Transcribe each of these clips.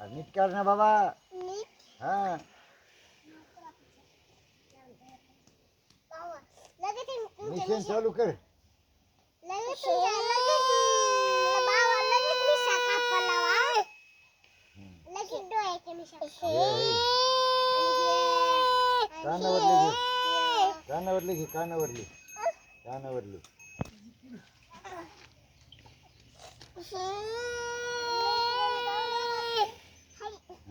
नीट कर ना बाबा. हा. मिशन चालू कर. कानावरले कानावरले घे. कानावरले कानावरले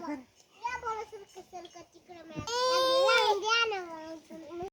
Bye.